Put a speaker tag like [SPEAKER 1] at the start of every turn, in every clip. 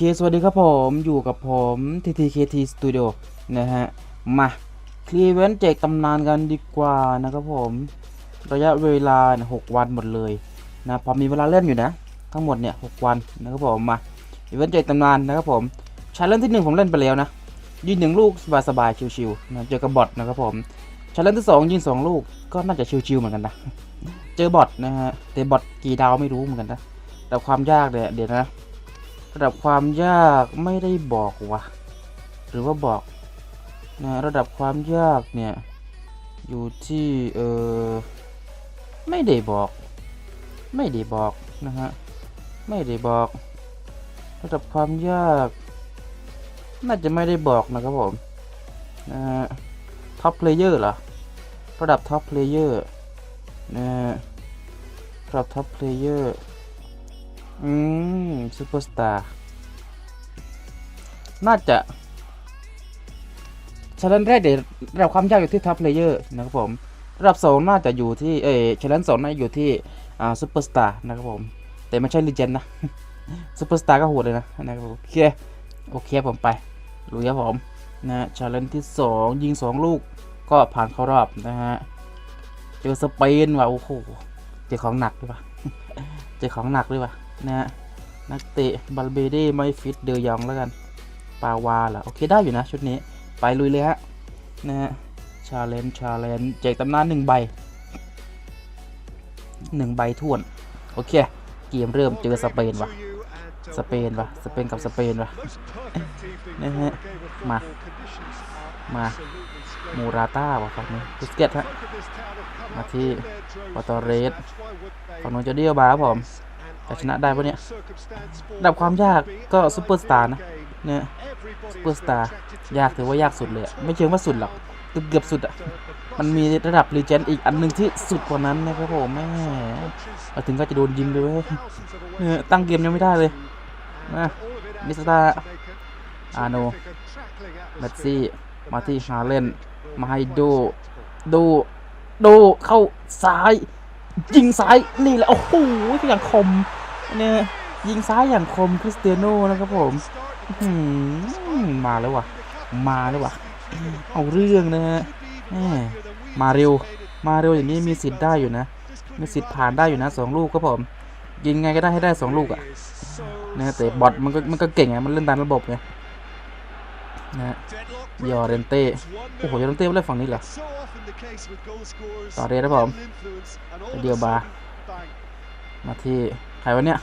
[SPEAKER 1] เคสวัสดีครับผมอยู่กับผม TTKT Studio นะฮะ มาคลีเวนแจกตำนานกันดีกว่านะครับผม ระยะเวลาเนี่ยหกวันหมดเลยนะพอมีเวลาเล่นอยู่นะ ทั้งหมดเนี่ยหกวันนะครับผม มาอีเวนต์แจกตำนานนะครับผมชาเล่นที่หนึ่งผมเล่นไปแล้วนะยิงหนึ่งลูกสบายๆชิวๆนะเจอกับบอทนะครับผมชาเล่นที่สองยิงสองลูกก็น่าจะชิวๆเหมือนกันนะเจอบอทนะฮะแต่บอทกี่ดาวไม่รู้เหมือนกันนะแต่ความยากเนี่ยเดี๋ยวนะ ระดับความยากไม่ได้บอกวะหรือว่าบอกนะระดับความยากเนี่ย อยู่ที่เออไม่ได้บอก ไม่ได้บอกนะฮะไม่ได้บอก ระดับความยาก น่าจะไม่ได้บอกนะครับผมนะฮะท็อปเพลเยอร์เหรอระดับท็อปเพลเยอร์นะฮะระดับท็อปเพลเยอร์ อืมซูเปอร์สตาร์น่าจะชาเลนแรกเดี๋ยวระดับความยากอยู่ที่ท็อปเพลเยอร์นะครับผมระดับสองน่าจะอยู่ที่เออชาเลนสองน่าจะอยู่ที่อ่าซูเปอร์สตาร์นะครับผม แต่ไม่ใช่ลีเจนนะซูเปอร์สตาร์ก็โหดเลยนะนะครับโอเคโอเคผมไปลุยครับผมนะชาเลนที่สองยิงสองลูกก็ผ่านเข้ารอบนะฮะ เจอสเปนว่ะโอ้โห เจอของหนักด้วยว่ะ เจอของหนักด้วยว่ะ นะฮะนักเตะบัลเบเด้ไม่ฟิตเดยองแล้วกัน ปาวาเหรอโอเคได้อยู่นะชุดนี้ไปลุยเลยฮะนะฮะชาเลนชาเลนแจกตำนานหนึ่งใบหนึ่งใบท่วน โอเค เกมเริ่มเจอสเปนว่ะสเปนว่ะสเปนกับสเปนว่ะนะฮะมา มามูราต้าว่ะฝั่งนี้บุสเกตฮะมาที่ปอตอเรสฝั่งนู้นจะเดียวบาครับผม แต่ชนะได้ปะเนี่ยระดับความยากก็ซุปเปอร์สตาร์นะเนี่ยซุปเปอร์สตาร์ยากถือว่ายากสุดเลยอะไม่เชิงว่าสุดหรอกเกือบเกือบสุดอะ มันมีระดับรีเจนอีกอันหนึ่งที่สุดกว่านั้นนะครับผมแม่มาถึงก็จะโดนยิงเลยเว้ยเนี่ยตั้งเกมยังไม่ได้เลยนะมิสตาอาโนเมสซี่ มาที่ฮาเลนมาให้โดโดโดเข้าซ้าย ยิงซ้ายนี่แหละ โอ้โหอย่างคม เนี่ยยิงซ้ายอย่างคมคริสเตียโนนะครับผมมาแล้ววะมาแล้ววะเอาเรื่องนะฮะมาเร็ว มาเร็วอย่างนี้มีสิทธิ์ได้อยู่นะ มีสิทธิ์ผ่านได้อยู่นะสองลูกครับผม ยิงไงก็ได้ให้ได้สองลูกอะ่ะนะแต่บอทมันก็มันก็เก่งไงมันเล่นตามระบบไงนะยอร์เรนเต้โอ้โหยอร์เรนเต้เล่นฝั่งนี้เหรอต่อเรสครับผมเดียวบาร์มาที่ ใครวะเนี่ย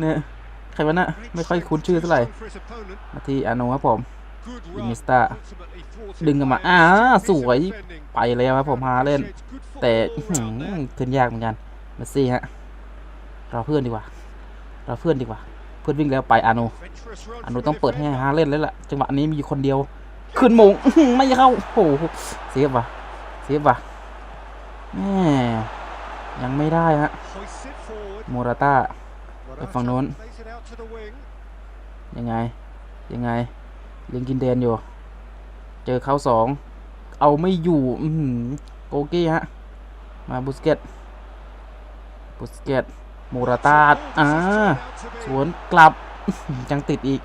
[SPEAKER 1] เนี่ยใครวะเนี่ยไม่ค่อยคุ้นชื่อเท่าไหร่มาที่อาโนครับผมอินิสตาดึงกันมาอ่าสวยไปแล้วครับผมฮาเล่น แต่อื้นยากเหมือนกันเมสซี่ฮะเราเพื่อนดีกว่า เราเพื่อนดีกว่า เพื่อนวิ่งแล้วไปอาโนอาโนต้องเปิดให้ฮาเล่นแล้วล่ะจังหวะนี้มีอยู่คนเดียว ขึ้นมงไม่เข้าโอ้โหเสียบว่ะเสียบว่ะแม่ยังไม่ได้ฮะ โมราต้าไปฝั่งโน้น ยังไง ยังไงยังกินแดนอยู่ เจอเขาสอง เอาไม่อยู่อือหือโกกี้ฮะ มาบุสเกตบุสเกตโมราตาอ่าสวนกลับจังติดอีก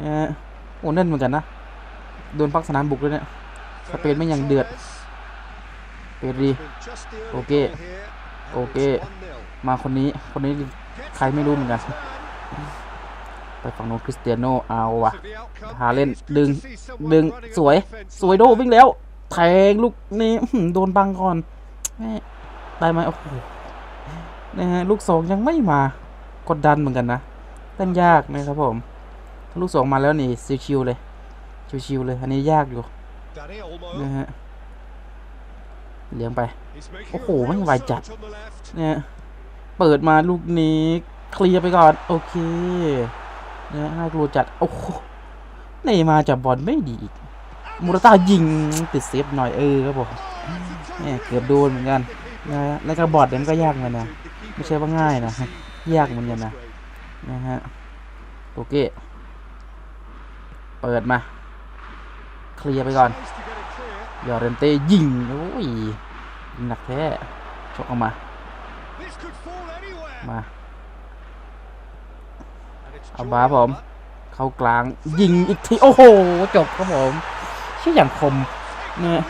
[SPEAKER 1] นะฮะโอ้แน่นเหมือนกันนะ โดนพักสนามบุกด้วยเนี่ยสเปนไม่ยังเดือด เปรีโอเค โอเค มาคนนี้คนนี้ใครไม่รู้เหมือนกัน ไปฝั่งโน้นคริสเตียโนเอาวะหาเล่นดึงดึงสวยสวยโดวิ่งแล้วแทงลูกนี้โดนบังก่อนแม่ได้ไหมโอ้โหนะฮะลูกสองยังไม่มากดดันเหมือนกันนะเล่นยากนะครับผมถ้าลูกสองมาแล้วนี่ชิวๆเลยชิวๆเลย อันนี้ยากอยู่นะฮะเลี้ยงไป โอ้โหแม่งไวจัดเนี่ย เปิดมาลูกนี้เคลียร์ไปก่อน โอเคเนี่ยน่ากลัวจัด โอ้โหเนย์มาจับบอลไม่ดีอีกมูราต้ายิงติดเซฟหน่อยเออครับผมเนี่ยเกือบโดนเหมือนกันนะฮะแล้วก็บอดเนี่ยมันก็ยากเหมือนนะไม่ใช่ว่าง่ายนะยากเหมือนกันนะนะฮะโอเคเปิดมา เคลียร์ไปก่อนยอร์เรนเต้ยิงโอ้ยหนักแท้ชกออกมา มา เอาบาผม เข้ากลางยิงอีกที โอ้โห จบครับผมชื่ออย่างคมเนี่ย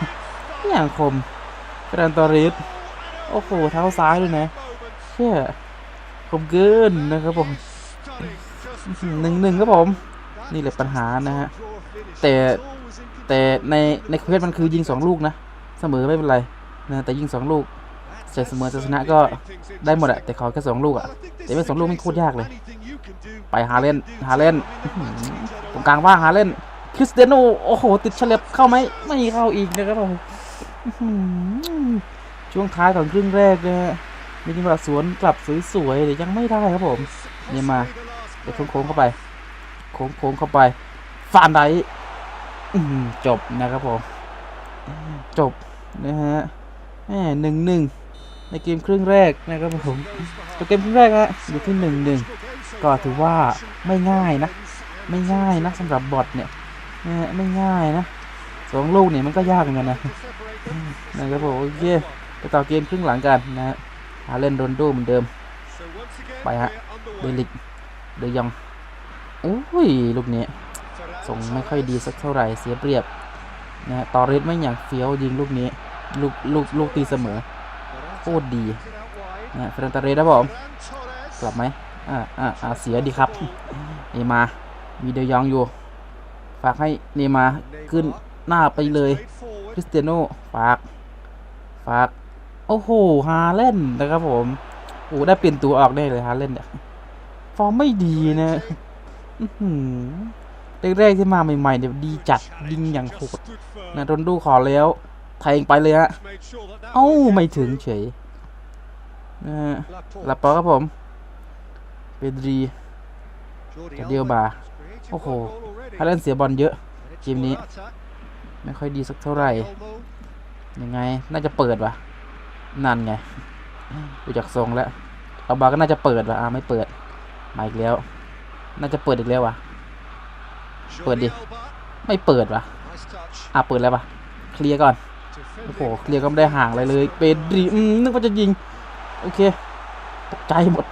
[SPEAKER 1] ชื่ออย่างคมเฟรนตอริสโอ้โห เท้าซ้ายด้วยนะเชื่อคมเกินนะครับผมหนึ่งหนึ่งครับผม นี่แหละปัญหานะฮะ แต่แต่ในในเควสมันคือยิงสองลูกนะ เสมอไม่เป็นไรนะแต่ยิงสองลูก จะเสมอจะชนะก็ได้หมดอะแต่ขอแค่สองลูกอะแต่ไม่สองลูกไม่โคตรยากเลย ไปหาเล่นหาเล่นตรงกลางว่างหาเล่นคริสเตียโนโอ้โห ติดเฉลบเข้าไหมไม่เข้าอีกนะครับผมช่วงท้ายของครึ่งแรกนะฮะมีจังหวะสวนกลับสวยๆแต่ยังไม่ได้ครับผมเนี่ยมาเดี๋ยวโค้งเข้าไป โค้งๆเข้าไปฟานได้จบนะครับผม จบนะฮะแหมหนึ่งหนึ่ง ในเกมครึ่งแรกนะครับผมตัวเกมครึ่งแรกฮะอยู่ที่หนึ่งหนึ่งก็ถือว่าไม่ง่ายนะ ไม่ง่ายนะสำหรับบอทเนี่ยนะฮะไม่ง่ายนะสองลูกเนี่ยมันก็ยากเหมือนกันนะนะครับผมโอเคไปต่อเกมครึ่งหลังกันนะฮะหาเล่นโรนโดเหมือนเดิม ไปฮะเดลิกเดยองโอ้ยลูกนี้ส่งไม่ค่อยดีสักเท่าไหร่เสียเปรียบนะฮะตอริสไม่อย่างเฟี้ยวยิงลูกนี้ลูกลูกลูกตีเสมอ โคตรดีนะเฟรนตาเรสนะผมกลับไหมอ่าอ่าอ่าเสียดีครับเนมา มีเดยองอยู่ ฝากให้เนมาขึ้นหน้าไปเลย คริสเตียโนฝาก ฝาก โอ้โห ฮาเล่นนะครับผมโอ้ได้เปลี่ยนตัวออกได้เลยฮาเล่นเนี่ย ฟอร์มไม่ดีนะอื้อหือแรกๆที่มาใหม่ๆเนี่ยดีจัดยิงอย่างโหดนะโดนดูขอแล้ว แทงไปเลยฮะ เอ้า ไม่ถึงเฉยนะฮะลาปอครับผม เปดรี
[SPEAKER 2] จะเดียวบา
[SPEAKER 1] โอ้
[SPEAKER 2] โห
[SPEAKER 1] ฮาเลนเสียบอลเยอะ เกมนี้ ไม่ค่อยดีสักเท่าไหร่ ยังไง น่าจะเปิดวะนั่นไง ดูจากทรงแล้วเอาบาก็น่าจะเปิดวะอ่าไม่เปิด มาอีกแล้ว น่าจะเปิดอีกแล้ววะเปิดดิ ไม่เปิดวะอะเปิดแล้ววะเคลียร์ก่อน โอ้โหเคลียร์ก็ไม่ได้ห่างอะไรเลย เปดรีอืมนึกว่าจะยิง โอเค ตกใจหมด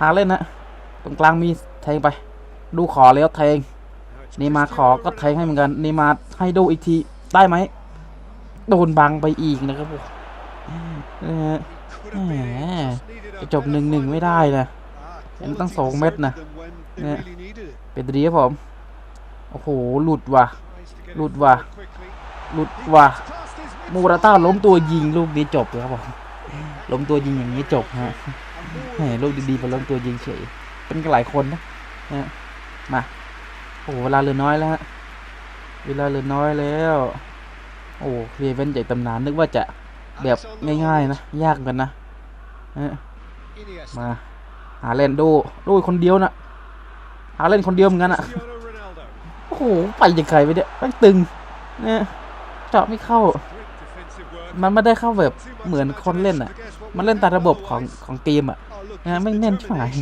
[SPEAKER 1] หาเล่นนะ ตรงกลางมีแทงไป ดูขอแล้วแทงนี่มาขอก็แทงให้เหมือนกันนี่มาให้ดูอีกทีได้ไหม โดนบังไปอีกนะครับผมแหมจะจบหนึ่งหนึ่งไม่ได้นะ
[SPEAKER 2] เห็นตั้งสองเม็ดนะ
[SPEAKER 1] เนี่
[SPEAKER 2] ยย
[SPEAKER 1] เป็นดีครับผม โอ้โห หลุดว่ะ หลุดว่ะ หลุดว่ะ มูราต้าล้มตัวยิงลูกนี้จบเลยครับผมล้มตัวยิงอย่างนี้จบฮะลูกดีๆมาล้มตัวยิงเฉยเป็นกันหลายคนนะนะมาโอ้เวลาเหลือน้อยแล้วฮะเวลาเหลือน้อยแล้ว โอ้เคลียร์เว้นจากตำนานนึกว่าจะแบบง่ายๆนะยากเหมือนกันนะมาหาเล่นดูดูคนเดียวนะหาเล่นคนเดียวเหมือนกันอะโอ้โหไปยังไงไปเนี่ยตึงเนี่ยเจาะไม่เข้า มันไม่ได้เข้าแบบเหมือนคนเล่นอะ มันเล่นตามระบบของของเกมอะนะไม่งแน่นชิบหาย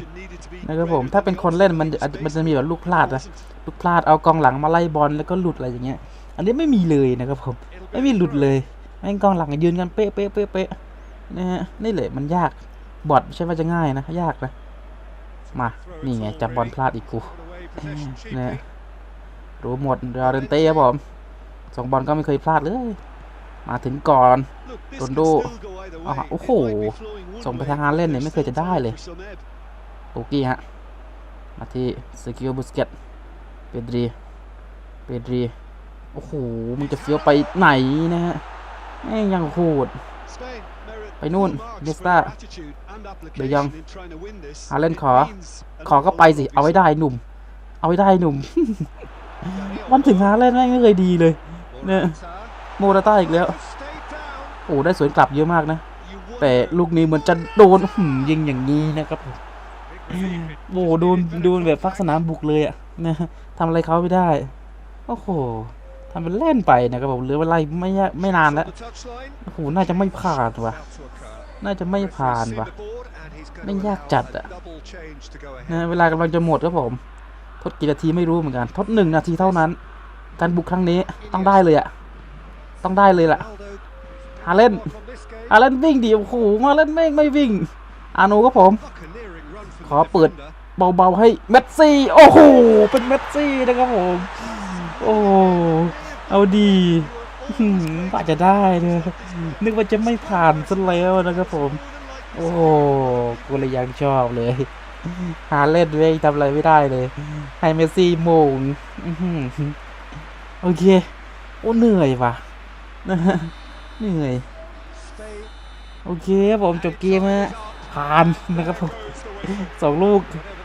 [SPEAKER 1] นะครับผม ถ้าเป็นคนเล่นมันมันจะมีแบบลูกพลาดนะลูกพลาดเอากองหลังมาไล่บอลแล้วก็หลุดอะไรอย่างเงี้ย อันนี้ไม่มีเลยนะครับผม ไม่มีหลุดเลยแม่งกองหลังยืนกันเป๊ะเป๊ะเป๊ะเป๊ะนะฮะนี่แหละมันยาก บอทไม่ใช่ว่าจะง่ายนะ ยากนะ มา นี่ไงจับบอลพลาดอีกกูนะรู้หมดเรอเรนเต้ครับผมสองบอลก็ไม่เคยพลาดเลย มาถึงก่อน
[SPEAKER 2] โรนโด
[SPEAKER 1] อ่า
[SPEAKER 2] อ่า
[SPEAKER 1] โอ้
[SPEAKER 2] โอ้
[SPEAKER 1] โห ส่งไปทา
[SPEAKER 2] งงาฮา
[SPEAKER 1] เล่นเนี่
[SPEAKER 2] ย
[SPEAKER 1] ไม่เคยจะได้เล
[SPEAKER 2] ย
[SPEAKER 1] โอกี้ฮะ มาที่สกิลบุสเกตเปดรี เปดรี โอ้โห มึงจะเฟี้ยวไปไหนนะฮะแม่งยังโหด
[SPEAKER 2] ไปนู่นเนสตา
[SPEAKER 1] เดี๋
[SPEAKER 2] เดี๋
[SPEAKER 1] ย
[SPEAKER 2] ยวว
[SPEAKER 1] ยั
[SPEAKER 2] ยังง
[SPEAKER 1] ฮาเล่นขอ ขอก็ไปสิ เอาไว้ได้หนุ่ม เอาไว้ได้หนุ่ม วันถึงฮาเล่นแม่งไม่เคยดีเลย เนี่ย โมราต้าอีกแล้ว โอ้ได้สวนกลับเยอะมากนะ แต่ลูกนี้เหมือนจะโดนหืมยิงอย่างนี้นะครับผมโอ้โดนโดนแบบฟักสนามบุกเลยอะนะทำอะไรเขาไม่ได้โอ้โหทำเป็นเล่นไปนะครับผมเหลือเวลาไม่ยากไม่นานแล้วโอ้โหน่าจะไม่ผ่านว่ะ น่าจะไม่ผ่านว่ะไม่ยากจัดอะนะเวลากำลังจะหมดครับผม ทดกี่นาทีไม่รู้เหมือนกัน ทดหนึ่งนาทีเท่านั้น การบุกครั้งนี้ต้องได้เลยอะ ต้องได้เลยแหละ
[SPEAKER 2] ฮาเล่น
[SPEAKER 1] อา
[SPEAKER 2] ฮา
[SPEAKER 1] เล่
[SPEAKER 2] น
[SPEAKER 1] วิ่งดิโอ้โหมาเล่นไม่ไม่วิ่ง อาโนครับผม ขอเปิดเบาๆให้เมสซี่ โอ้โห เป็นเมสซี่นะครับผม โอ้เอาดีอื้อหือว่าจะได้เลยนึกว่าจะไม่ผ่านซะแล้วนะครับผม โอ้กูเลยยังชอบเลย หาเล่นเลยทำอะไรไม่ได้เลย ให้เมสซี่โมงโอเค โอ้เหนื่อยว่ะ นะฮะเหนื่อยโอเคครับผมจบเกมฮะผ่านนะครับผมสองลูก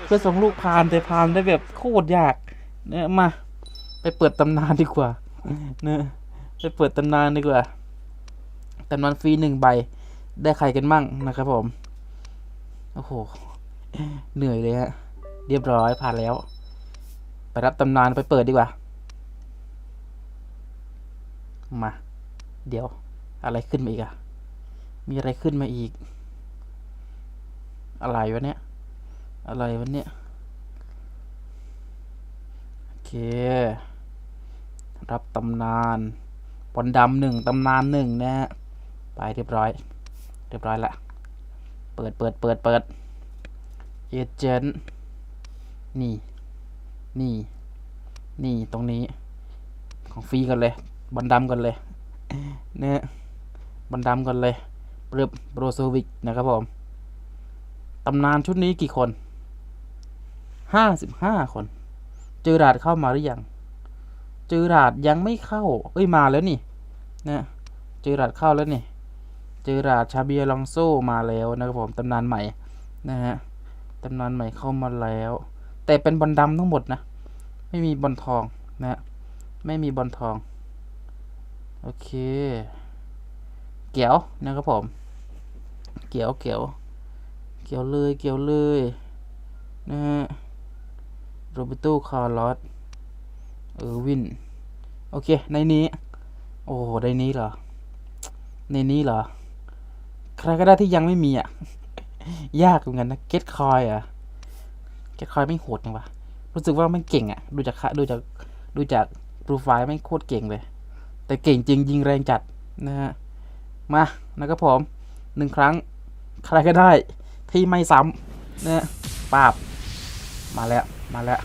[SPEAKER 1] เพื่อสองลูกผ่านแต่ผ่านได้แบบโคตรยากเนี่ยมา ไปเปิดตำนานดีกว่าเนะไปเปิดตำนานดีกว่าตำนานฟรีหนึ่งใบได้ใครกันมั่งนะครับผมโอ้โหเหนื่อยเลยฮะเรียบร้อยผ่านแล้ว ไปรับตำนานไปเปิดดีกว่า มา เดี๋ยวอะไรขึ้นมาอีกอะมีอะไรขึ้นมาอีก อะไรวะเนี่ย อะไรวะเนี่ย โอเค รับตำนานบอลดำหนึ่งตำนานหนึ่งนะฮะ ไปเรียบร้อย เรียบร้อยละ เปิดเปิดเปิดเปิดเอเจนต์นี่ นี่ นี่ ตรงนี้ ของฟรีกันเลย บอลดำกันเลย นี่ยบอลดำกันเลยเรือบโบรโซวิกนะครับผม ตำนานชุดนี้กี่คนห้าสิบห้าคนเจอราดเข้ามาหรือยังเจอราดยังไม่เข้า เอ้ยมาแล้วนี่นะเจอราดเข้าแล้วนี่เจอราดชาเบียลองโซมาแล้วนะครับผม ตำนานใหม่นะฮะ ตำนานใหม่เข้ามาแล้ว แต่เป็นบอลดำทั้งหมดนะ ไม่มีบอลทองนะฮะไม่มีบอลทอง โอเค เกี่ยวนะครับผม เกี่ยวเกี่ยวเกี่ยวเลยเกี่ยวเลยนะฮะโรเบโตคาร์ลอสเออวิน โอเค ในนี้ โอ้ในนี้เหรอ ในนี้เหรอ ใครก็ได้ที่ยังไม่มีอะ ยากเหมือนกันนะ เก็ตคอยอะ เก็ตคอยไม่โหดจังวะ รู้สึกว่ามันเก่งอะ ดูจากดูจากดูจากโปรไฟล์ไม่โคตรเก่งเลย แต่เก่งจริงยิงแรงจัดนะฮะมานะครับผมหนึ่งครั้งใครก็ได้ที่ไม่ซ้ำเนี่ยปาบมาแล้วมาแล้ว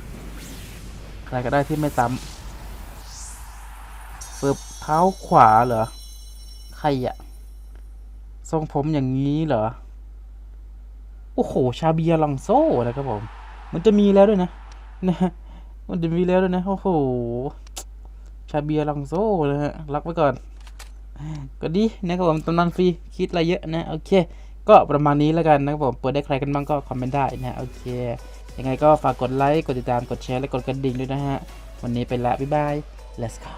[SPEAKER 1] ใครก็ได้ที่ไม่ซ้ำเปิบเท้าขวาเหรอใครอะทรงผมอย่างนี้เหรอโอ้โหชาเบียลองโซ่นะครับผม มันจะมีแล้วด้วยนะนะมันจะมีแล้วด้วยนะโอ้โห เบียลองโซ่นะฮะรักไว้ก่อน ก็ดีนะครับผมตำนานฟรีคิดอะไรเยอะนะ โอเค ก็ประมาณนี้แล้วกันนะครับผม เปิดได้ใครกันบ้างก็คอมเมนต์ได้นะ โอเค ยังไงก็ฝากกดไลค์ กดติดตาม กดแชร์ และกดกระดิ่งด้วยนะฮะ วันนี้ไปละ บ๊ายบาย let's go